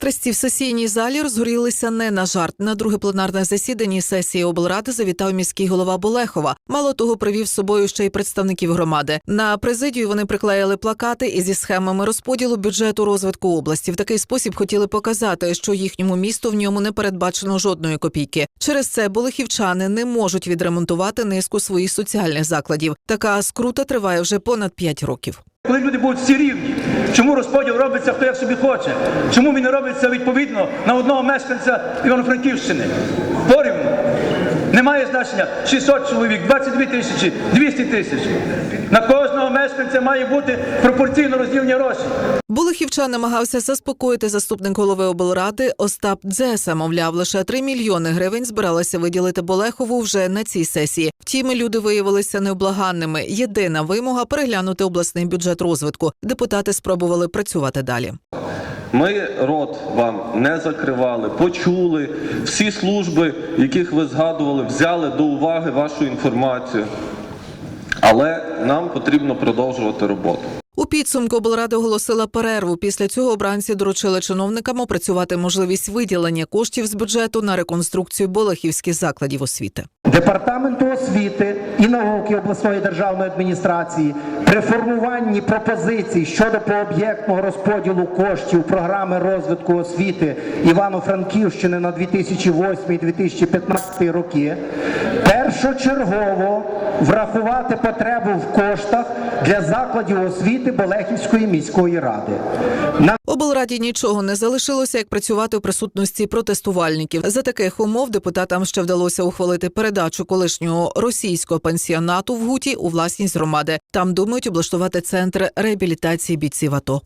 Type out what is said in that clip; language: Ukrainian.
Пристрасті в сесійній залі розгорілися не на жарт. На друге пленарне засідання сесії облради завітав міський голова Болехова. Мало того, привів з собою ще й представників громади. На президію вони приклеїли плакати і зі схемами розподілу бюджету розвитку області. В такий спосіб хотіли показати, що їхньому місту в ньому не передбачено жодної копійки. Через це болехівчани не можуть відремонтувати низку своїх соціальних закладів. Така скрута триває вже понад 5 років. Коли люди будуть всі рівні, чому розподіл робиться хто як собі хоче? Чому він не робиться відповідно на одного мешканця Івано-Франківщини? Немає значення 600 чоловік, 22 тисячі, 200 тисяч. На кожного мешканця має бути пропорційно розділені гроші. Булихівчан намагався заспокоїти заступник голови облради Остап Дзеса. Мовляв, лише 3 мільйони гривень збиралися виділити Болехову вже на цій сесії. Втім, люди виявилися невблаганними. Єдина вимога переглянути обласний бюджет розвитку. Депутати спробували працювати далі. Ми рот вам не закривали, почули всі служби, яких ви згадували, взяли до уваги вашу інформацію. Але нам потрібно продовжувати роботу. У підсумку облрада оголосила перерву. Після цього обранці доручили чиновникам опрацювати можливість виділення коштів з бюджету на реконструкцію болехівських закладів освіти. Департаменту освіти і науки обласної державної адміністрації при формуванні пропозицій щодо пооб'єктного розподілу коштів програми розвитку освіти Івано-Франківщини на 2008-2015 роки першочергово врахувати потребу в коштах для закладів освіти Болехівської міської ради. На Облраді нічого не залишилося, як працювати у присутності протестувальників. За таких умов депутатам ще вдалося ухвалити передачу колишнього російського пансіонату в Гуті у власність громади. Там думають облаштувати центр реабілітації бійців АТО.